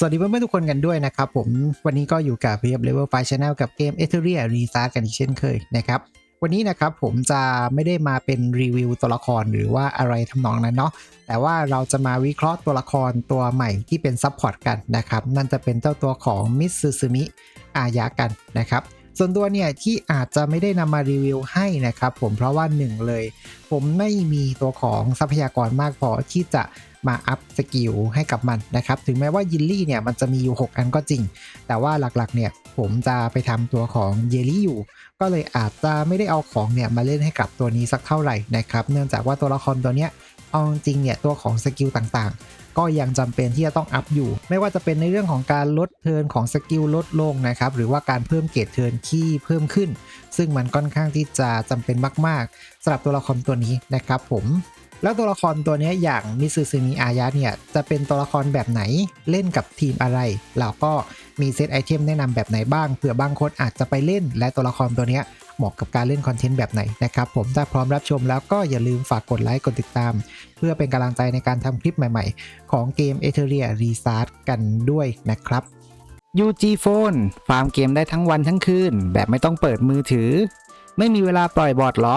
สวัสดีเพื่อนๆทุกคนกันด้วยนะครับผมวันนี้ก็อยู่กับเรียบ Level 5 Channel กับเกม e t e r i a Restart กันอีกเช่นเคยนะครับวันนี้นะครับผมจะไม่ได้มาเป็นรีวิวตัวละครหรือว่าอะไรทำนองนั้นเนาะแต่ว่าเราจะมาวิเคราะห์ตัวละครตัวใหม่ที่เป็นซับพอร์ตกันนะครับนั่นจะเป็นเจ้าตัวของมิสซูซึมิอายะกันนะครับส่วนตัวเนี่ยที่อาจจะไม่ได้นำมารีวิวให้นะครับผมเพราะว่าหนึ่งเลย ผมไม่มีตัวของทรัพยากรมากพอที่จะ มาอัพสกิลให้กับมันนะครับ ถึงแม้ว่ายินลี่เนี่ยมันจะมีอยู่ 6 อันก็จริง แต่ว่าหลักๆเนี่ยผมจะไปทำตัวของเยลลี่อยู่ ก็เลยอาจจะไม่ได้เอาของเนี่ยมาเล่นให้กับตัวนี้สักเท่าไหร่นะครับ เนื่องจากว่าตัวละครตัวเนี้ยเอาจริงเนี่ยตัวของสกิลต่างๆ ก็ยังจำเป็นที่จะต้องอัพอยู่ ไม่ว่าจะเป็นในเรื่องของการลดเทิร์นของสกิลลดลงนะครับ หรือว่าการเพิ่มเกรดเทิร์นที่เพิ่มขึ้น ซึ่งมันค่อนข้างที่จะจำเป็นมากๆสำหรับตัวละครตัวนี้นะครับผม แล้วตัวละครตัวนี้อย่างมิซูซึมิอายะเนี่ยจะเป็นตัวละครแบบไหนเล่นกับทีมอะไรแล้วก็มีเซตไอเทมแนะนำแบบไหนบ้างเผื่อบางคนอาจจะไปเล่น และตัวละครตัวนี้เหมาะกับการเล่นคอนเทนต์แบบไหนนะครับผมถ้าพร้อมรับชมแล้วก็อย่าลืมฝากกดไลค์กดติดตาม เพื่อเป็นกำลังใจในการทำคลิปใหม่ๆ ของเกม e t e r i a Restart กันด้วยนะครับ UG Phone ฟาร์มเกมได้ทั้งวันทั้งคืน แบบไม่ต้องเปิดมือถือ ไม่มีเวลาปล่อยบอทเหรอ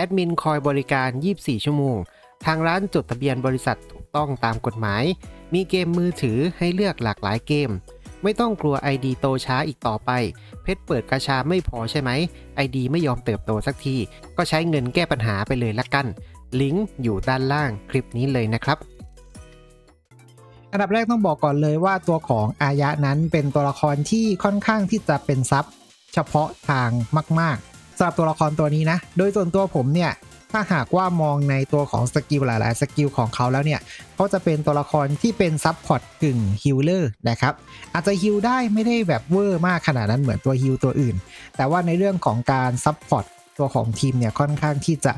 อดมินคอยบริการ 24 ชั่วโมง ทางร้านจดทะเบียนบริษัทถูกต้องตามกฎหมาย มีเกมมือถือให้เลือกหลากหลายเกม ไม่ต้องกลัว ID โตช้าอีกต่อไป เพชรเปิดกระชาไม่พอใช่ไหม ID ไม่ยอมเติบโตสักที ก็ใช้เงินแก้ปัญหาไปเลยละกัน ลิงก์อยู่ด้านล่างคลิปนี้เลยนะครับอันดับแรกต้องบอกก่อนเลยว่าตัวของอายะนั้นเป็นตัวละครที่ค่อนข้างที่จะเป็นซับเฉพาะทางมากๆ สำหรับตัวละครตัวนี้นะ โดยส่วนตัวผมเนี่ยถ้าหากว่ามองในตัวของสกิลหลาย ๆ สกิลของเขาแล้วเนี่ยเขาจะเป็นตัวละครที่เป็นซับพอร์ตกึ่งฮิลเลอร์นะครับ อาจจะฮิลได้ไม่ได้แบบเวอร์มากขนาดนั้นเหมือนตัวฮิลตัวอื่น แต่ว่าในเรื่องของการซับพอร์ตตัวของทีมเนี่ยค่อนข้างที่จะ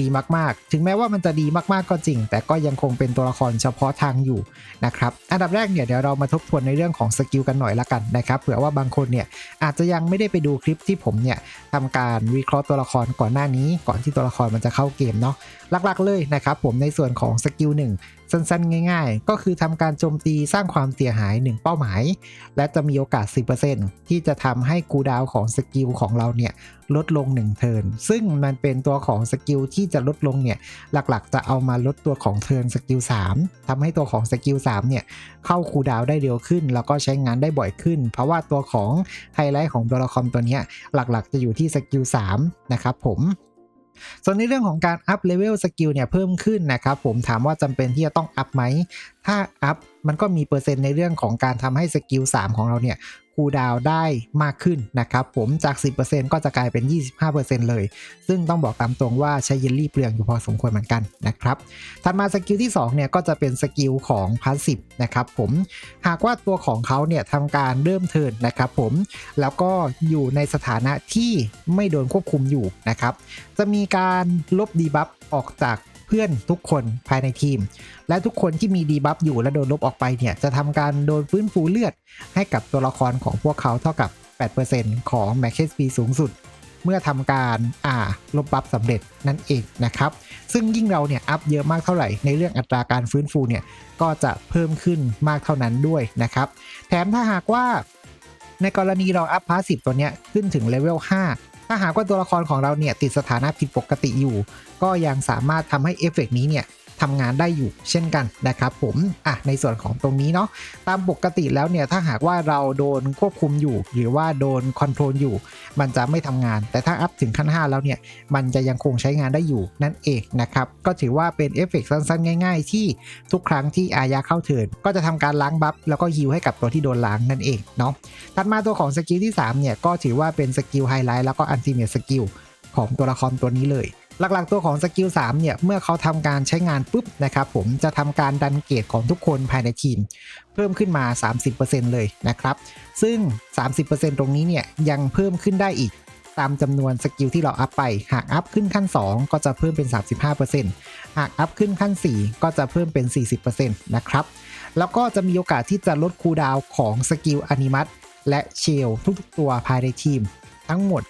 ดีมากๆ ถึงแม้ว่ามันจะดีมากๆก็จริง แต่ก็ยังคงเป็นตัวละครเฉพาะทางอยู่นะครับอันดับแรกเนี่ยเดี๋ยวเรามาทบทวนในเรื่องของสกิลกันหน่อยละกันนะครับเผื่อว่าบางคนเนี่ยอาจจะยังไม่ได้ไปดูคลิปที่ผมเนี่ยทำการวิเคราะห์ตัวละครก่อนหน้านี้ ก่อนที่ตัวละครมันจะเข้าเกมเนาะหลักๆเลยนะครับผมในส่วนของสกิลหนึ่งสั้นๆ ง่าย ๆ ก็คือทำการโจมตีสร้างความเสียหาย 1 เป้าหมาย และจะมีโอกาส 10%ที่จะทำให้กูดาวของสกิลของเราเนี่ยลดลง 1 เทิร์นซึ่งมันเป็นตัวของสกิลที่จะลดลงเนี่ยหลักๆ จะเอามาลดตัวของเทิร์นสกิล3ทำให้ตัวของสกิล3เนี่ยเข้าคูดาวได้เร็วขึ้น แล้วก็ใช้งานได้บ่อยขึ้น เพราะว่าตัวของไฮไลท์ของตัวละครตัวเนี้ยหลักๆ จะอยู่ที่สกิล3นะครับผม ส่วนในเรื่องของการอัพเลเวลสกิลเนี่ยเพิ่มขึ้นนะครับผมถามว่าจำเป็นที่จะต้องอัพไหม ถ้าอัพมันก็มีเปอร์เซ็นต์ในเรื่องของการทำให้สกิล3ของเราเนี่ย คูลดาวน์ได้มากขึ้นนะครับผมจาก 10%ก็จะกลายเป็น 25%เลย ซึ่งต้องบอกตามตรงว่าใช้เยลลี่เปลืองอยู่พอสมควรเหมือนกันนะครับถัดมาสกิลที่2เนี่ยก็จะเป็นสกิลของพาสซีฟนะครับผมหากว่าตัวของเขาเนี่ยทำการเริ่มเทิร์นนะครับผมแล้วก็อยู่ในสถานะที่ไม่โดนควบคุมอยู่นะครับจะมีการลบดีบัฟออกจาก เพื่อนทุกคนภายในทีม และทุกคนที่มีดีบัฟอยู่และโดนลบออกไปเนี่ยจะทำการโดนฟื้นฟูเลือด ให้กับตัวละครของพวกเขาเท่ากับ 8%ของ Max HP สูงสุด เมื่อทำการอ่าลบบัฟสำเร็จนั่นเองนะครับ ซึ่งยิ่งเราเนี่ยอัพเยอะมากเท่าไหร่ ในเรื่องอัตราการฟื้นฟูเนี่ยก็จะเพิ่มขึ้นมากเท่านั้นด้วยนะครับ แถมถ้าหากว่าในกรณีเราอัพพาสซีฟตัวเนี้ยขึ้นถึงเลเวล5 ถ้าหากว่าตัวละครของเราเนี่ยติดสถานะผิดปกติอยู่ ก็ยังสามารถทำให้เอฟเฟกต์นี้เนี่ย ทำงานได้อยู่เช่นกันนะครับผมอะในส่วนของตรงนี้เนาะตามปกติแล้วเนี่ยถ้าหากว่าเราโดนควบคุมอยู่ หรือว่าโดนคอนโทรลอยู่ มันจะไม่ทำงาน แต่ถ้าอัพถึงขั้น 5 แล้วเนี่ยมันจะยังคงใช้งานได้อยู่นั่นเองนะครับก็ถือว่าเป็นเอฟเฟกต์สั้นๆ ง่าย ๆ ที่ทุกครั้งที่อายาเข้าเทินก็จะทำการล้างบัฟแล้วก็ฮิวให้กับตัวที่โดนล้างนั่นเองเนาะถัดมาตัวของสกิลที่3เนี่ยก็ถือว่าเป็นสกิลไฮไลท์แล้วก็อันติเมทสกิลของตัวละครตัวนี้เลย หลักๆตัวของสกิล3เนี่ยเมื่อเขาทำการใช้งานปุ๊บนะครับผมจะทำการดันเกรดของทุกคนภายในทีม เพิ่มขึ้นมา 30%เลยนะครับซึ่ง 30%ตรงนี้เนี่ยยังเพิ่มขึ้นได้อีกตามจำนวนสกิลที่เราอัพไป หากอัพขึ้นขั้น 2 ก็จะเพิ่มเป็น 35%หากอัพขึ้นขั้น 4 ก็จะเพิ่มเป็น 40%นะครับ แล้วก็จะมีโอกาสที่จะลดคูดาวของสกิลอนิมัตและเชลทุกๆตัวภายในทีม ทั้งหมด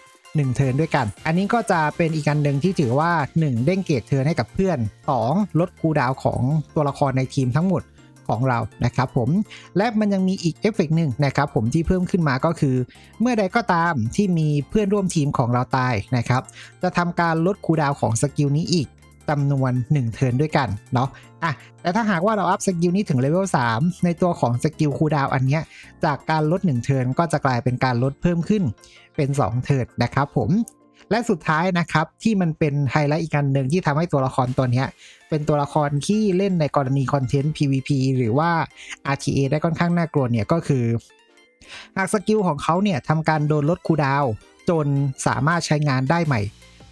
1 เทิร์นด้วยกัน อันนี้ก็จะเป็นอีกอันหนึ่งที่ถือว่า 1 เด้งเกรดเทิร์นให้กับเพื่อน 2 ลดคูดาวของตัวละครในทีมทั้งหมดของเรานะครับผมและมันยังมีอีกเอฟเฟกต์หนึ่งนะครับผมที่เพิ่มขึ้นมาก็คือ เมื่อใดก็ตามที่มีเพื่อนร่วมทีมของเราตายนะครับ จะทำการลดคูดาวของสกิลนี้อีกจำนวน 1 เทิร์นด้วยกันเนาะอะแต่ถ้าหากว่าเราอัพสกิลนี้ถึงเลเวล3ในตัวของสกิลคูดาวอันเนี้ยจากการลด 1 เทิร์นก็จะกลายเป็นการลดเพิ่มขึ้น เป็น 2เทิร์นนะครับผมและสุดท้ายนะครับที่มันเป็นไฮไลท์อีกอันหนึ่งที่ทำให้ตัวละครตัวนี้เป็นตัวละครที่เล่นในกรณีคอนเทนต์ PVP หรือว่า RTA ได้ค่อนข้างน่ากลัวเนี่ยก็คือ หากสกิลของเขาเนี่ยทำการโดนลดคูดาวจนสามารถใช้งานได้ใหม่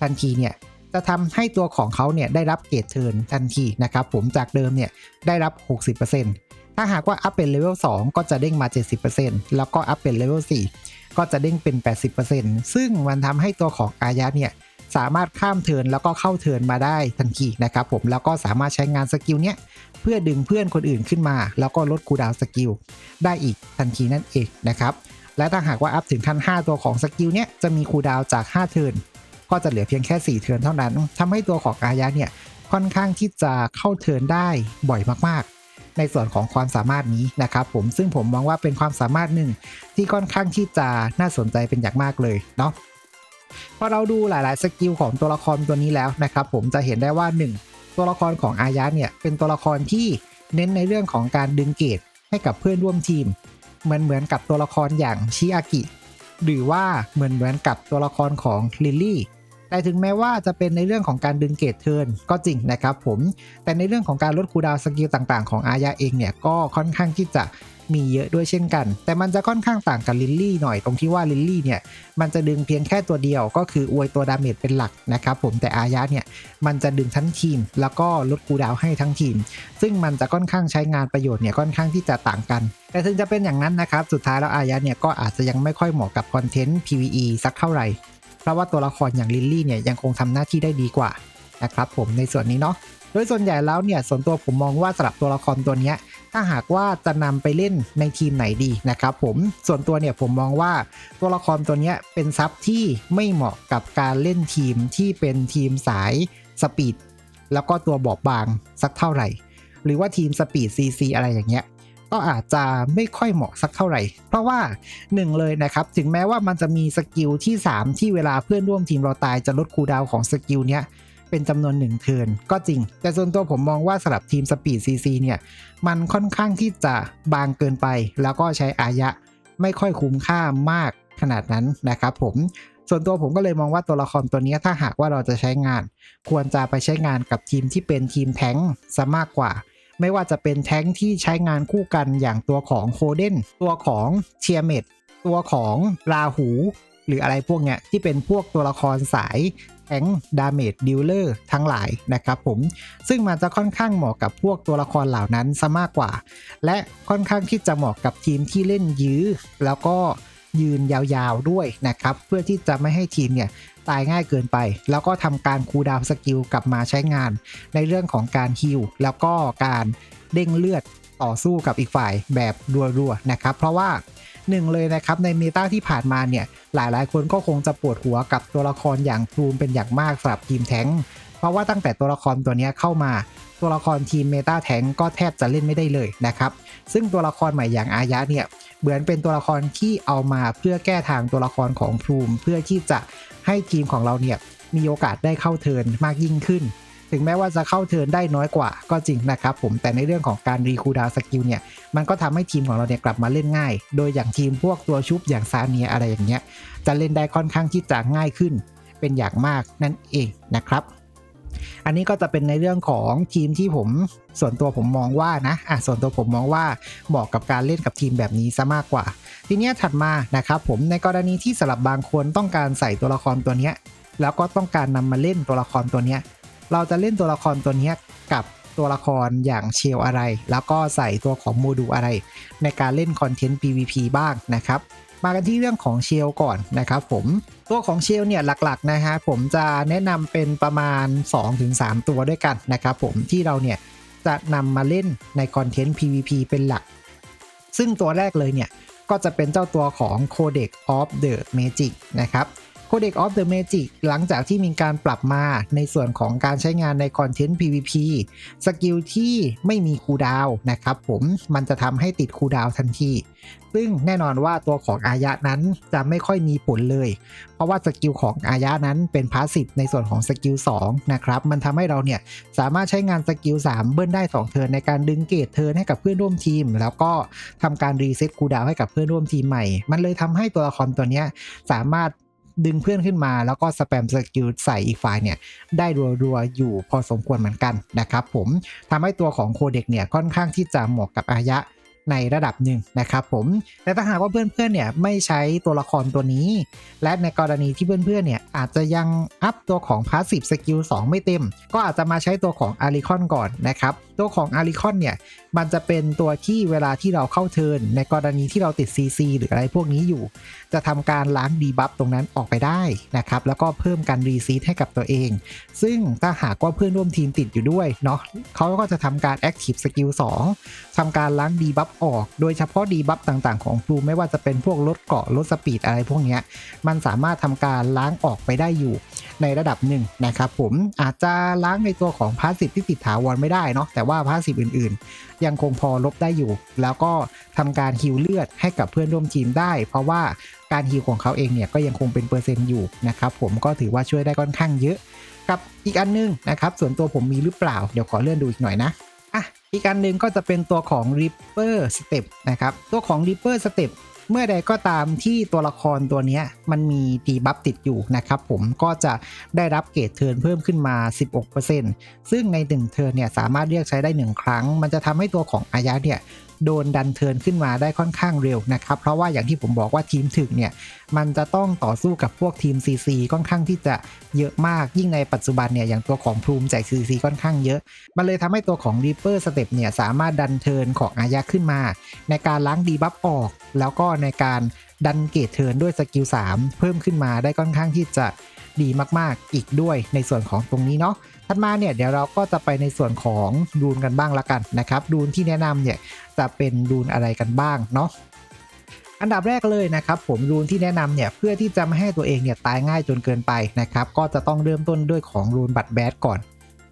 ทันทีเนี่ยจะทำให้ตัวของเขาเนี่ยได้รับเกรดเทิร์นทันทีนะครับผมจากเดิมเนี่ยได้รับ 60%ถ้าหากว่าอัพเป็นเลเวล2ก็จะเด้งมา 70%แล้วก็อัพเป็นเลเวล4 ก็จะเด้งเป็น 80%ซึ่งมันทำให้ตัวของอายะเนี่ยสามารถข้ามเทินแล้วก็เข้าเทินมาได้ทันทีนะครับผมแล้วก็สามารถใช้งานสกิลเนี้ยเพื่อดึงเพื่อนคนอื่นขึ้นมา แล้วก็ลดคูดาวสกิลได้อีกทันทีนั่นเองนะครับและถ้าหากว่าอัพถึงขั้น5 ตัวของสกิลเนี้ยจะมีคูดาวจาก 5 เทินก็จะเหลือเพียงแค่ 4 เทินเท่านั้นทำให้ตัวของอายะเนี่ยค่อนข้างที่จะเข้าเทินได้บ่อยมาก ในส่วนของความสามารถนี้นะครับผมซึ่งผมมองว่าเป็นความสามารถหนึ่งที่ค่อนข้างที่จะน่าสนใจเป็นอย่างมากเลยเนาะพอเราดูหลาย ๆ สกิลของตัวละครตัวนี้แล้วนะครับผมจะเห็นได้ว่า 1 ตัวละครของอายะเนี่ยเป็นตัวละครที่เน้นในเรื่องของการดึงเกรดให้กับเพื่อนร่วมทีม เหมือนเหมือนกับตัวละครอย่างชิอากิหรือว่าเหมือนเหมือนกับตัวละครของลิลลี่ แต่ถึงแม้ว่าจะเป็นในเรื่องของการดึงเกรดเทิร์นก็จริงนะครับผม แต่ในเรื่องของการลดคูดาวสกิลต่างๆ ของอายะเองเนี่ยก็ค่อนข้างที่จะมีเยอะด้วยเช่นกัน แต่มันจะค่อนข้างต่างกับลิลลี่หน่อยตรงที่ว่าลิลลี่เนี่ย มันจะดึงเพียงแค่ตัวเดียวก็คืออวยตัวดาเมจเป็นหลักนะครับผมแต่อายะเนี่ยมันจะดึงทั้งทีม แล้วก็ลดคูดาวให้ทั้งทีม ซึ่งมันจะค่อนข้างใช้งานประโยชน์เนี่ยค่อนข้างที่จะต่างกัน แต่ถึงจะเป็นอย่างนั้นนะครับ สุดท้ายแล้วอายะเนี่ยก็อาจจะยังไม่ค่อยเหมาะกับคอนเทนต์ PVE สักเท่าไหร่ เพราะว่าตัวละครอย่างลิลลี่เนี่ยยังคงทำหน้าที่ได้ดีกว่านะครับผมในส่วนนี้เนาะโดยส่วนใหญ่แล้วเนี่ยส่วนตัวผมมองว่าสำหรับตัวละครตัวนี้ถ้าหากว่าจะนำไปเล่นในทีมไหนดีนะครับผมส่วนตัวเนี่ยผมมองว่าตัวละครตัวนี้เป็นซับที่ไม่เหมาะกับการเล่นทีมที่เป็นทีมสายสปีดแล้วก็ตัวบอบบางสักเท่าไหร่ หรือว่าทีมสปีด CC อะไรอย่างเงี้ย ก็อาจจะไม่ค่อยเหมาะสักเท่าไหร่ เพราะว่า 1 เลยนะครับ ถึงแม้ว่ามันจะมีสกิลที่ 3 ที่เวลาเพื่อนร่วมทีมเราตายจะลดคูดาวของสกิลเนี้ยเป็นจำนวน1เทิร์นก็จริง แต่ส่วนตัวผมมองว่าสำหรับทีมสปีด CC เนี่ย มันค่อนข้างที่จะบางเกินไป แล้วก็ใช้อายะไม่ค่อยคุ้มค่ามากขนาดนั้นนะครับผมส่วนตัวผมก็เลยมองว่าตัวละครตัวนี้ถ้าหากว่าเราจะใช้งาน ควรจะไปใช้งานกับทีมที่เป็นทีมแท้งซะมากกว่า ไม่ว่าจะเป็นแท้งที่ใช้งานคู่กันอย่างตัวของโคเดนตัวของเชียเมดตัวของราหู หรืออะไรพวกเนี้ยที่เป็นพวกตัวละครสายแท้งดาเมจดิลเลอร์ทั้งหลายนะครับผม ซึ่งมันจะค่อนข้างเหมาะกับพวกตัวละครเหล่านั้นซะมากกว่า และค่อนข้างที่จะเหมาะกับทีมที่เล่นยื้อ แล้วก็ ยืนยาวๆด้วยนะครับเพื่อที่จะไม่ให้ทีมเนี่ยตายง่ายเกินไป แล้วก็ทำการคูลดาวสกิลกลับมาใช้งาน ในเรื่องของการฮิลแล้วก็การเด้งเลือดต่อสู้กับอีกฝ่ายแบบรัวๆนะครับเพราะว่าหนึ่งเลยนะครับในเมตาที่ผ่านมาเนี่ยหลายๆ คนก็คงจะปวดหัวกับตัวละครอย่างพลูมเป็นอย่างมากสำหรับทีมแท้ง ราะว่าตั้งแต่ตัวละครตัวนี้เข้ามา ตัวละครทีมเมตาแทงก็แทบจะเล่นไม่ได้เลยนะครับ ซึ่งตัวละครใหม่อย่างอายะเนี่ยเหมือนเป็นตัวละครที่เอามาเพื่อแก้ทางตัวละครของพลูมเพื่อที่จะให้ทีมของเราเนี่ยมีโอกาสได้เข้าเทินมากยิ่งขึ้น ถึงแม้ว่าจะเข้าเทินได้น้อยกว่าก็จริงนะครับผมแต่ในเรื่องของการรีคูดาวสกิลเนี่ยมันก็ทำให้ทีมของเราเนี่ยกลับมาเล่นง่าย โดยอย่างทีมพวกตัวชุบอย่างซาเนียอะไรอย่างเงี้ยจะเล่นได้ค่อนข้างที่จะง่ายขึ้น เป็นอย่างมากนั่นเองนะครับ อันนี้ก็จะเป็นในเรื่องของทีมที่ผมส่วนตัวผมมองว่านะอะส่วนตัวผมมองว่าเหมาะกับการเล่นกับทีมแบบนี้ซะมากกว่า ทีนี้ถัดมานะครับผมในกรณีที่สำหรับบางคนต้องการใส่ตัวละครตัวเนี้ยแล้วก็ต้องการนำมาเล่นตัวละครตัวเนี้ยเราจะเล่นตัวละครตัวเนี้ยกับตัวละครอย่างเชลอะไร แล้วก็ใส่ตัวของโมดูลอะไร ในการเล่นคอนเทนต์ PVP บ้างนะครับ มากันที่เรื่องของเชลก่อนนะครับผมตัวของเชลเนี่ยหลักๆนะฮะผมจะแนะนำเป็นประมาณ 2-3 ตัวด้วยกันนะครับผมที่เราเนี่ยจะนำมาเล่นในคอนเทนต์ PVP เป็นหลัก ซึ่งตัวแรกเลยเนี่ยก็จะเป็นเจ้าตัวของ Codex of the Magic นะครับ Codex of the Magic หลังจากที่มีการปรับมาในส่วนของการใช้งานในคอนเทนต์ PVP สกิลที่ไม่มีคูดาวนะครับผมมันจะทำให้ติดคูดาวทันที ซึ่งแน่นอนว่าตัวของอายะนั้นจะไม่ค่อยมีผลเลย เพราะว่าสกิลของอายะนั้นเป็นพาสซีฟในส่วนของสกิล2นะครับมันทำให้เราเนี่ยสามารถใช้งานสกิล3เบิ้ลได้ 2 เทิร์นในการดึงเกรดเทิร์นให้กับเพื่อนร่วมทีม แล้วก็ทำการรีเซ็ตคูดาวให้กับเพื่อนร่วมทีมใหม่ มันเลยทำให้ตัวละครตัวนี้สามารถ ดึงเพื่อนขึ้นมาแล้วก็สแปมสกิลใส่อีกฝ่ายเนี่ยได้รัวๆอยู่พอสมควรเหมือนกันนะครับผมทำให้ตัวของโคเด็กเนี่ยค่อนข้างที่จะเหมาะกับอายะ ในระดับหนึ่งนะครับผมแต่ถ้าหากว่าเพื่อนๆเนี่ยไม่ใช้ตัวละครตัวนี้ และในกรณีที่เพื่อนๆเนี่ยอาจจะยังอัพตัวของ Passive Skill 2ไม่เต็ม ก็อาจจะมาใช้ตัวของ a r i c o n ก่อนนะครับตัวของ a r i c o n เนี่ยมันจะเป็นตัวที่เวลาที่เราเข้าเทินในกรณีที่เราติด CC หรืออะไรพวกนี้อยู่ จะทำการล้างดีบัฟตรงนั้นออกไปได้นะครับแล้วก็เพิ่มการรีซีทให้กับตัวเอง ซึ่งถ้าหากว่าเพื่อนร่วมทีมติดอยู่ด้วยเนาะเขาก็จะทำการ Active Skill 2ทำการล้างดีบัฟออก โดยเฉพาะดีบัฟต่างๆของฟลูไม่ว่าจะเป็นพวกลดเกาะลดสปีดอะไรพวกนี้มันสามารถทำการล้างออกไปได้อยู่ในระดับหนึ่งนะครับผมอาจจะล้างในตัวของพาสซีฟที่ติดถาวรไม่ได้เนาะแต่ว่าพาสซีฟอื่นๆ ยังคงพอลบได้อยู่ แล้วก็ทำการฮิวเลือดให้กับเพื่อนร่วมทีมได้ เพราะว่าการฮิวของเขาเองเนี่ยก็ยังคงเป็นเปอร์เซ็นต์อยู่นะครับผมก็ถือว่าช่วยได้ค่อนข้างเยอะ กับอีกอันนึงนะครับส่วนตัวผมมีหรือเปล่าเดี๋ยวขอเลื่อนดูอีกหน่อยนะ อีกอันหนึ่งก็จะเป็นตัวของ Ripper Step นะครับ ตัวของ Ripper Step เมื่อใดก็ตามที่ตัวละครตัวนี้มันมีดีบัฟติดอยู่นะครับผมก็จะได้รับเกรดเทินเพิ่มขึ้นมา 16%ซึ่งใน 1 เทินเนี่ยสามารถเรียกใช้ได้ 1 ครั้ง มันจะทำให้ตัวของอายะเนี่ย โดนดันเทินขึ้นมาได้ค่อนข้างเร็วนะครับ เพราะว่าอย่างที่ผมบอกว่าทีมถึกเนี่ย มันจะต้องต่อสู้กับพวกทีม CC ค่อนข้างที่จะเยอะมากยิ่งในปัจจุบันเนี่ยอย่างตัวของพลูมแจก CC ค่อนข้างเยอะ มันเลยทำให้ตัวของ Reaper Step เนี่ยสามารถดันเทินของอายะขึ้นมา ในการล้างดีบัฟออก แล้วก็ในการดันเกตเทินด้วยสกิล3เพิ่มขึ้นมาได้ค่อนข้างที่จะดีมากๆอีกด้วยในส่วนของตรงนี้เนาะ ถัดมาเนี่ยเดี๋ยวเราก็จะไปในส่วนของดูนกันบ้างละกันนะครับ ดูนที่แนะนำเนี่ยจะเป็นดูนอะไรกันบ้างเนาะอันดับแรกเลยนะครับผมรูนที่แนะนำเนี่ยเพื่อที่จะไม่ให้ตัวเองเนี่ยตายง่ายจนเกินไปนะครับก็จะต้องเริ่มต้นด้วยของรูนบัตรแบดก่อน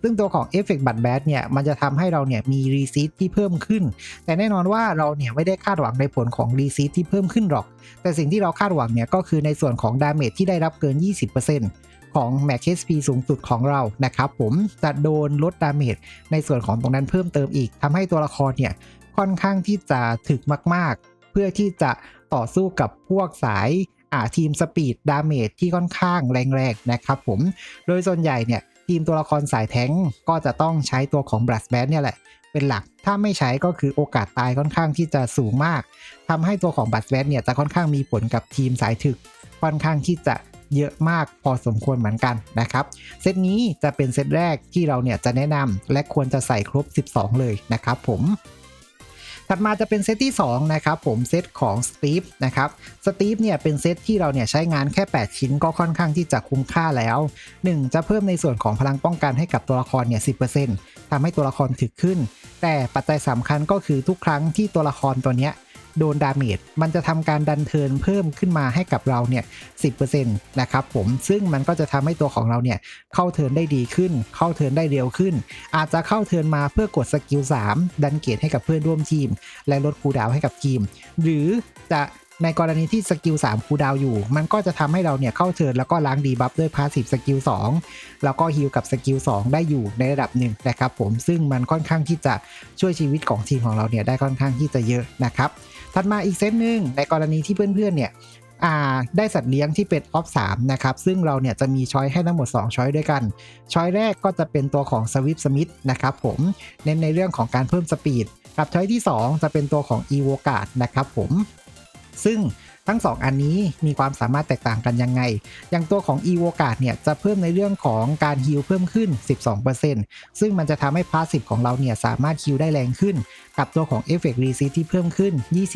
ซึ่งตัวของเอฟเฟกต์บัตรแบดเนี่ยมันจะทำให้เราเนี่ยมีรีซีทที่เพิ่มขึ้น แต่แน่นอนว่าเราเนี่ยไม่ได้คาดหวังในผลของรีซีทที่เพิ่มขึ้นหรอก แต่สิ่งที่เราคาดหวังเนี่ยก็คือในส่วนของดาเมจที่ได้รับเกิน 20% ของ Max HP สูงสุดของเรานะครับผมจะโดนลดดาเมจในส่วนของตรงนั้นเพิ่มเติมอีกทำให้ตัวละครเนี่ยค่อนข้างที่จะถึกมาก ๆ เพื่อที่จะต่อสู้กับพวกสายอ่าทีมสปีดดาเมจที่ค่อนข้างแรงๆนะครับผมโดยส่วนใหญ่เนี่ยทีมตัวละครสายแท้งก็จะต้องใช้ตัวของบลัสแบนเนี่ยแหละเป็นหลัก ถ้าไม่ใช้ก็คือโอกาสตายค่อนข้างที่จะสูงมากทำให้ตัวของบัตแวตเนี่ยจะค่อนข้างมีผลกับทีมสายถึก ค่อนข้างที่จะ เยอะมากพอสมควรเหมือนกันนะครับเซตนี้จะเป็นเซตแรกที่เราเนี่ยจะแนะนำและควรจะใส่ครบ 12 เลยนะครับผมถัดมาจะเป็นเซตที่2นะครับผมเซตของสตีฟนะครับสตีฟเนี่ยเป็นเซตที่เราเนี่ยใช้งานแค่ 8 ชิ้นก็ค่อนข้างที่จะคุ้มค่าแล้ว 1 จะเพิ่มในส่วนของพลังป้องกันให้กับตัวละครเนี่ย 10%ทำให้ตัวละครถึกขึ้น แต่ปัจจัยสำคัญก็คือทุกครั้งที่ตัวละครตัวเนี้ย โดนดาเมจมันจะทำการดันเทิร์นเพิ่มขึ้นมาให้กับเราเนี่ย10%นะครับผมซึ่งมันก็จะทำให้ตัวของเราเนี่ยเข้าเทิร์นได้ดีขึ้น เข้าเทิร์นได้เร็วขึ้น อาจจะเข้าเทิร์นมาเพื่อกดสกิล3ดันเกตให้กับเพื่อนร่วมทีม และลดคูดาวให้กับทีม หรือจะในกรณีที่สกิล3คูดาวอยู่ มันก็จะทำให้เราเนี่ยเข้าเทิร์นแล้วก็ล้างดีบัฟด้วยพาสซีฟสกิล2แล้วก็ฮิลกับสกิล2ได้อยู่ในระดับหนึ่งนะครับผมซึ่งมันค่อนข้างที่จะช่วยชีวิตของทีมของเราเนี่ยได้ค่อนข้างที่จะเยอะนะครับ ถัดมาอีกเซตหนึ่งในกรณีที่เพื่อนๆเนี่ยได้สัตว์เลี้ยงที่เป็นออฟ3นะครับ ซึ่งเราเนี่ยจะมีช้อยให้ทั้งหมด 2 ช้อยด้วยกันช้อยแรกก็จะเป็นตัวของสวิปสมิธนะครับผมเน้นในเรื่องของการเพิ่มสปีดกับช้อยที่ 2 จะเป็นตัวของอีโวกาดนะครับผมซึ่ง ทั้ง 2 อันนี้มีความสามารถแตกต่างกันยังไง อย่างตัวของ e v o g a r d เนี่ยจะเพิ่มในเรื่องของการฮิลเพิ่มขึ้น 12%ซึ่งมันจะทำให้พาสซีฟของเราเนี่ยสามารถฮิลได้แรงขึ้น กับตัวของ Effect r e c e t ที่เพิ่มขึ้น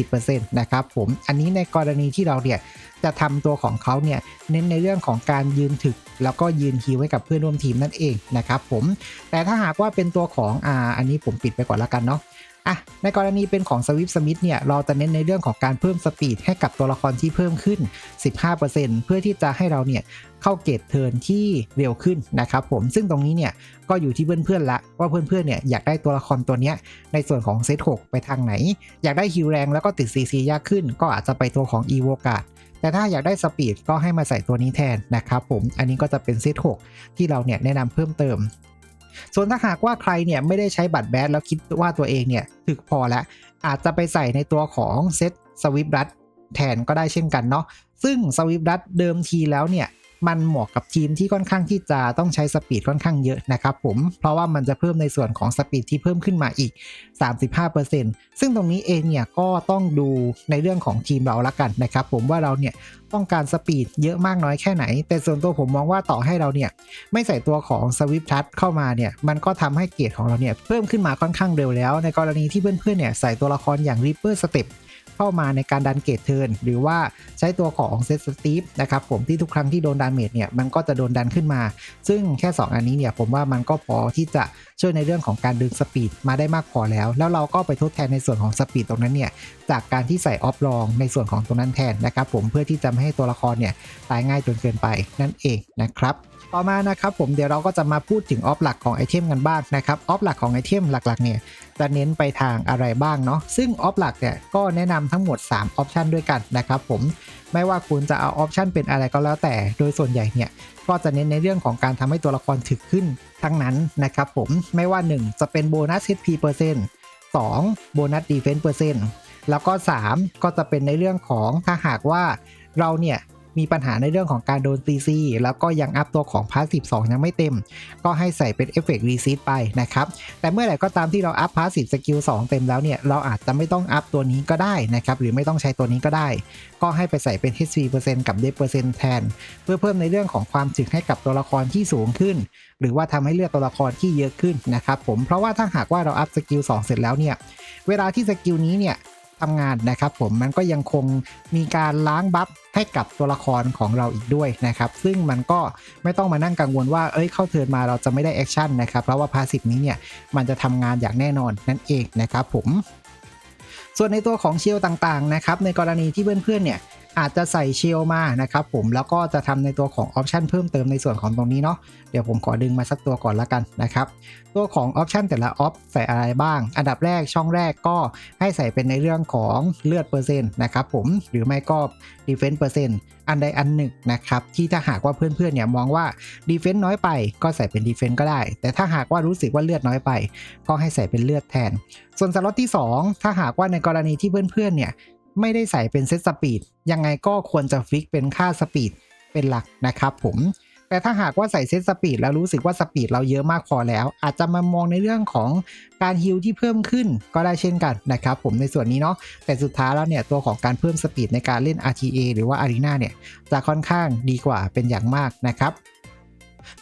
20%นะครับผมอันนี้ในกรณีที่เราเนี่ยจะทำตัวของเขาเนี่ยเน้นในเรื่องของการยืนถึก แล้วก็ยืนฮิลให้กับเพื่อนร่วมทีมนั่นเองนะครับผมแต่ถ้าหากว่าเป็นตัวของอ่าอันนี้ผมปิดไปก่อนแล้วกันเนาะ อะในกรณีเป็นของสวิ t สมิธเนี่ยเราจะเน้นในเรื่องของการเพิ่มสปีดให้กับตัวละครที่เพิ่มขึ้น 15%เพื่อที่จะให้เราเนี่ยเข้าเกตเทิร์นที่เร็วขึ้นนะครับผมซึ่งตรงนี้เนี่ยก็อยู่ที่เพื่อนๆละว่าเพื่อนๆเนี่ยอยากได้ตัวละครตัวเนี้ยในส่วนของเซต6ไปทางไหน อยากได้ฮิวแรงแล้วก็ติด CC ยากขึ้น ก็อาจจะไปตัวของ e v o g a r d แต่ถ้าอยากได้สปีดก็ให้มาใส่ตัวนี้แทนนะครับผม อันนี้ก็จะเป็นเซต6ที่เราเนี่ยแนะนำเพิ่มเติม ส่วนถ้าหากว่าใครเนี่ยไม่ได้ใช้บัตรแบดแล้วคิดว่าตัวเองเนี่ยถึกพอแล้ว อาจจะไปใส่ในตัวของเซตสวิปรัดแทนก็ได้เช่นกันเนาะซึ่งสวิปรัดเดิมทีแล้วเนี่ย มันเหมาะกับทีมที่ค่อนข้างที่จะต้องใช้สปีดค่อนข้างเยอะนะครับผมเพราะว่ามันจะเพิ่มในส่วนของสปีดที่เพิ่มขึ้นมาอีก 35%ซึ่งตรงนี้เองเนี่ยก็ต้องดูในเรื่องของทีมเราละกันนะครับผมว่าเราเนี่ยต้องการสปีดเยอะมากน้อยแค่ไหน แต่ส่วนตัวผมมองว่าต่อให้เราเนี่ยไม่ใส่ตัวของสวิปทัชเข้ามาเนี่ยมันก็ทำให้เกียรติของเราเนี่ยเพิ่มขึ้นมาค่อนข้างเร็วแล้ว ในกรณีที่เพื่อนๆเนี่ยใส่ตัวละครอย่าง Reaper Step เข้ามาในการดันเกตเทิร์นหรือว่าใช้ตัวของเซตสตีฟนะครับผมที่ทุกครั้งที่โดนดาเมจเนี่ยมันก็จะโดนดันขึ้นมา ซึ่งแค่ 2 อันนี้เนี่ยผมว่ามันก็พอที่จะช่วยในเรื่องของการดึงสปีดมาได้มากพอแล้ว แล้วเราก็ไปทดแทนในส่วนของสปีดตรงนั้นเนี่ยจากการที่ใส่ออฟรองในส่วนของตรงนั้นแทนนะครับผมเพื่อที่จะไม่ให้ตัวละครเนี่ยตายง่ายจนเกินไปนั่นเองนะครับ ต่อมานะครับผมเดี๋ยวเราก็จะมาพูดถึงออฟหลักของไอเทมกันบ้างนะครับออฟหลักของไอเทมหลักๆเนี่ยจะเน้นไปทางอะไรบ้างเนาะซึ่งออฟหลักเนี่ยก็แนะนำทั้งหมด3ออปชันด้วยกันนะครับผมไม่ว่าคุณจะเอาออปชันเป็นอะไรก็แล้วแต่โดยส่วนใหญ่เนี่ยก็จะเน้นในเรื่องของการทำให้ตัวละครถึกขึ้นทั้งนั้นนะครับผมไม่ว่า 1 จะเป็นโบนัส HP เปอร์เซ็นต์2โบนัสดีเฟนซ์เปอร์เซ็นต์แล้วก็ 3 ก็จะเป็นในเรื่องของถ้าหากว่าเราเนี่ย มีปัญหาในเรื่องของการโดน CC แล้วก็ยังอัพตัวของพาสซีฟ2ยังไม่เต็ม ก็ให้ใส่เป็นเอฟเฟกต์รีซีดไปนะครับ แต่เมื่อไหร่ก็ตามที่เราอัพพาสซีฟสกิล2เต็มแล้วเนี่ย เราอาจจะไม่ต้องอัพตัวนี้ก็ได้นะครับ หรือไม่ต้องใช้ตัวนี้ก็ได้ ก็ให้ไปใส่เป็น HP เปอร์เซ็นต์กับ d e เปอร์เซ็นต์แทน เพื่อเพิ่มในเรื่องของความถึกให้กับตัวละครที่สูงขึ้น หรือว่าทำให้เลือดตัวละครที่เยอะขึ้นนะครับผม เพราะว่าถ้าหากว่าเราอัพสกิล2เสร็จแล้วเนี่ย เวลาที่สกิลนี้เนี่ย ทำงานนะครับผมมันก็ยังคงมีการล้างบัฟให้กับตัวละครของเราอีกด้วยนะครับ ซึ่งมันก็ไม่ต้องมานั่งกังวลว่า เอ้ยเข้าเทิร์นมาเราจะไม่ได้แอคชั่นนะครับ เพราะว่าพาสิฟนี้เนี่ยมันจะทำงานอย่างแน่นอนนั่นเองนะครับผม ส่วนในตัวของเชียวต่างๆนะครับในกรณีที่เพื่อนๆเนี่ย อาจจะใส่เชลมานะครับผมแล้วก็จะทำในตัวของออปชันเพิ่มเติมในส่วนของตรงนี้เนาะเดี๋ยวผมขอดึงมาสักตัวก่อนละกันนะครับตัวของออปชันแต่ละออปใส่อะไรบ้าง อันดับแรกช่องแรกก็ให้ใส่เป็นในเรื่องของเลือดเปอร์เซ็นต์นะครับผมหรือไม่ก็ดีเฟนต์เปอร์เซ็นต์อันใดอันหนึ่งนะครับที่ถ้าหากว่าเพื่อนๆเนี่ยมองว่าดีเฟนต์น้อยไป ก็ใส่เป็นดีเฟนต์ก็ได้ แต่ถ้าหากว่ารู้สึกว่าเลือดน้อยไป ก็ให้ใส่เป็นเลือดแทน ส่วนสล็อตที่ 2 ถ้าหากว่าในกรณีที่เพื่อนๆเนี่ย ไม่ได้ใส่เป็นเซตสปีดยังไงก็ควรจะฟิกเป็นค่าสปีดเป็นหลักนะครับผมแต่ถ้าหากว่าใส่เซตสปีดแล้วรู้สึกว่าสปีดเราเยอะมากพอแล้ว อาจจะมามองในเรื่องของการฮิลที่เพิ่มขึ้นก็ได้เช่นกันนะครับผมในส่วนนี้เนาะแต่สุดท้ายแล้วเนี่ยตัวของการเพิ่มสปีดในการเล่น RTA หรือว่า Arena เนี่ยจะค่อนข้างดีกว่าเป็นอย่างมากนะครับ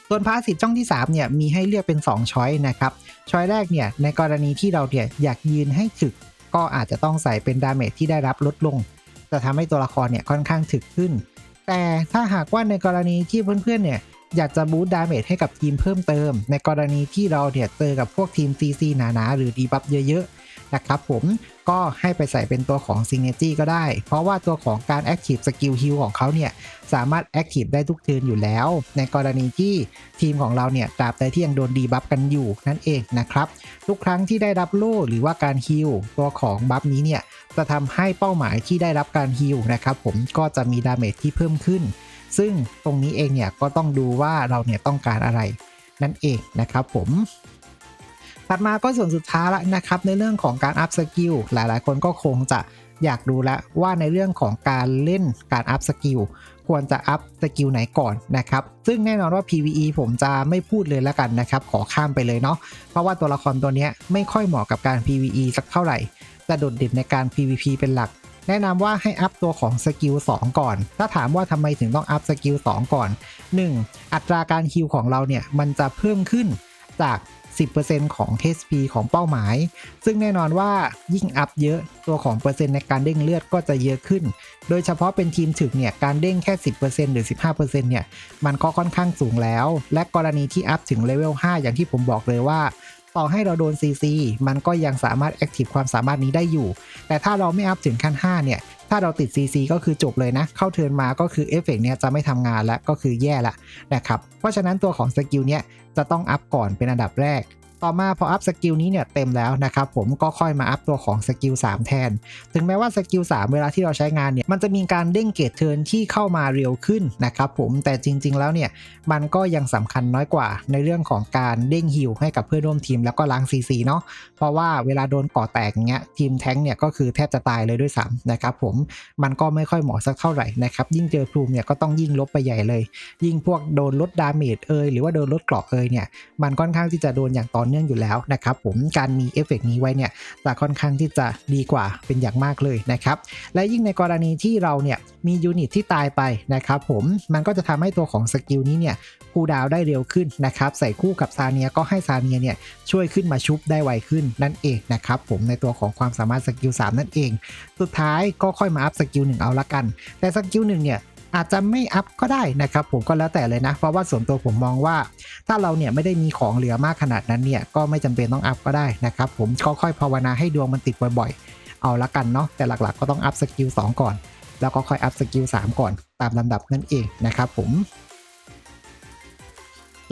ส่วนพาสซีฟช่องที่3เนี่ยมีให้เลือกเป็น2ช้อยนะครับช้อยแรกเนี่ยในกรณีที่เราเนี่ยอยากยืนให้ถึก ก็อาจจะต้องใส่เป็นดาเมจที่ได้รับลดลง จะทำให้ตัวละครเนี่ยค่อนข้างถึกขึ้น แต่ถ้าหากว่าในกรณีที่เพื่อนๆเนี่ยอยากจะบูตดาเมจให้กับทีมเพิ่มเติม ในกรณีที่เราเนี่ยเจอกับพวกทีม CC หนาๆหรือดีบัฟเยอะๆ นะครับผมก็ให้ไปใส่เป็นตัวของ Synergy ก็ได้ เพราะว่าตัวของการ Active Skill Heal ของเขาเนี่ย สามารถ Active ได้ทุกเทิร์นอยู่แล้ว ในกรณีที่ทีมของเราเนี่ยตราบใดที่ยังโดนดีบัฟกันอยู่นั่นเองนะครับ ทุกครั้งที่ได้รับโล่หรือว่าการฮิลตัวของบัฟนี้เนี่ย จะทำให้เป้าหมายที่ได้รับการฮิลนะครับผมก็จะมีดาเมจที่เพิ่มขึ้น ซึ่งตรงนี้เองเนี่ยก็ต้องดูว่าเราเนี่ยต้องการอะไรนั่นเองนะครับผม ถัดมาก็ส่วนสุดท้ายละนะครับ ในเรื่องของการอัพสกิลหลายๆ คนก็คงจะอยากดูแล้วว่าในเรื่องของการเล่นการอัพสกิลควรจะอัพสกิลไหนก่อนนะครับ ซึ่งแน่นอนว่า PVE ผมจะไม่พูดเลยแล้วกันนะครับ ขอข้ามไปเลยเนาะเพราะว่าตัวละครตัวเนี้ยไม่ค่อยเหมาะกับการ PVE สักเท่าไหร่จะโดดเด่นในการ PVP เป็นหลัก แนะนำว่าให้อัพตัวของสกิล2ก่อน ถ้าถามว่าทำไมถึงต้องอัพสกิล2ก่อน 1. อัตราการฮิลของเราเนี่ยมันจะเพิ่มขึ้นจาก 10%ของ HP ของเป้าหมาย ซึ่งแน่นอนว่ายิ่งอัพเยอะตัวของเปอร์เซ็นต์ในการเด้งเลือดก็จะเยอะขึ้น โดยเฉพาะเป็นทีมถึกเนี่ยการเด้งแค่ 10%หรือ 15%เนี่ยมันก็ค่อนข้างสูงแล้ว และกรณีที่อัพถึงเลเวล5อย่างที่ผมบอกเลยว่า ต่อให้เราโดน CC มันก็ยังสามารถแอคทีฟความสามารถนี้ได้อยู่ แต่ถ้าเราไม่อัพถึงขั้น 5 เนี่ย ถ้าเราติด CC ก็คือจบเลยนะ เข้าเทิร์นมาก็คือเอฟเฟกเนี่ยจะไม่ทำงานแล้วก็คือแย่ละนะครับ เพราะฉะนั้นตัวของสกิลเนี่ยจะต้องอัพก่อนเป็นอันดับแรก ต่อมาพออัพสกิลนี้เนี่ยเต็มแล้วนะครับผมก็ค่อยมาอัพตัวของสกิล3แทน ถึงแม้ว่าสกิล3เวลาที่เราใช้งานเนี่ยมันจะมีการเด้งเกตเทิร์นที่เข้ามาเร็วขึ้นนะครับผมแต่จริง ๆ แล้วเนี่ยมันก็ยังสำคัญน้อยกว่าในเรื่องของการเด้งฮิลให้กับเพื่อนร่วมทีมแล้วก็ล้าง CC เนาะเพราะว่าเวลาโดนก่อแตกอย่างเงี้ยทีมแท้งเนี่ยก็คือแทบจะตายเลยด้วยซ้ำนะครับผมมันก็ไม่ค่อยเหมาะสักเท่าไหร่นะครับยิ่งเจอพลูมเนี่ยก็ต้องยิ่งลบไปใหญ่เลย ยิ่งพวกโดนลดดาเมจเอยหรือว่าโดนลดเกราะเอยเนี่ยมันค่อนข้างที่จะโดนอย่างต่อเนื่องอยู่แล้วนะครับผมการมีเอฟเฟกต์นี้ไว้เนี่ยจะค่อนข้างที่จะดีกว่าเป็นอย่างมากเลยนะครับและยิ่งในกรณีที่เราเนี่ยมียูนิตที่ตายไปนะครับผมมันก็จะทำให้ตัวของสกิลนี้เนี่ยคูดาวได้เร็วขึ้นนะครับใส่คู่กับซาเนียก็ให้ซาเนียเนี่ยช่วยขึ้นมาชุบได้ไวขึ้นนั่นเองนะครับผมในตัวของความสามารถสกิล3นั่นเอง สุดท้ายก็ค่อยมาอัพสกิล1เอาละกัน แต่สกิล1เนี่ย อาจจะไม่อัพก็ได้นะครับผมก็แล้วแต่เลยนะ เพราะว่าส่วนตัวผมมองว่า ถ้าเราเนี่ยไม่ได้มีของเหลือมากขนาดนั้นเนี่ยก็ไม่จำเป็นต้องอัพก็ได้นะครับผมค่อยๆภาวนาให้ดวงมันติดบ่อยๆ เอาละกันเนาะแต่หลักๆก็ต้องอัพสกิล2ก่อน แล้วก็ค่อยอัพสกิล3ก่อน ตามลำดับนั่นเองนะครับผม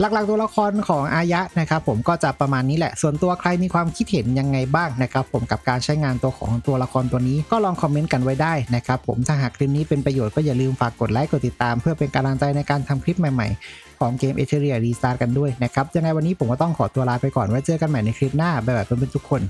หลักๆตัวละครของอายะนะครับผมก็จะประมาณนี้แหละ ส่วนตัวใครมีความคิดเห็นยังไงบ้างนะครับผมกับการใช้งานตัวของตัวละครตัวนี้ก็ลองคอมเมนต์กันไว้ได้นะครับผมถ้าหากคลิปนี้เป็นประโยชน์ก็อย่าลืมฝากกดไลค์กดติดตาม เพื่อเป็นกำลังใจในการทำคลิปใหม่ๆ ของเกมเอเทเรียรีสตาร์กันด้วยนะครับยังไงวันนี้ผมก็ต้องขอตัวลาไปก่อนไว้เจอกันใหม่ในคลิปหน้าบ๊ายบายเพื่อนๆทุกคน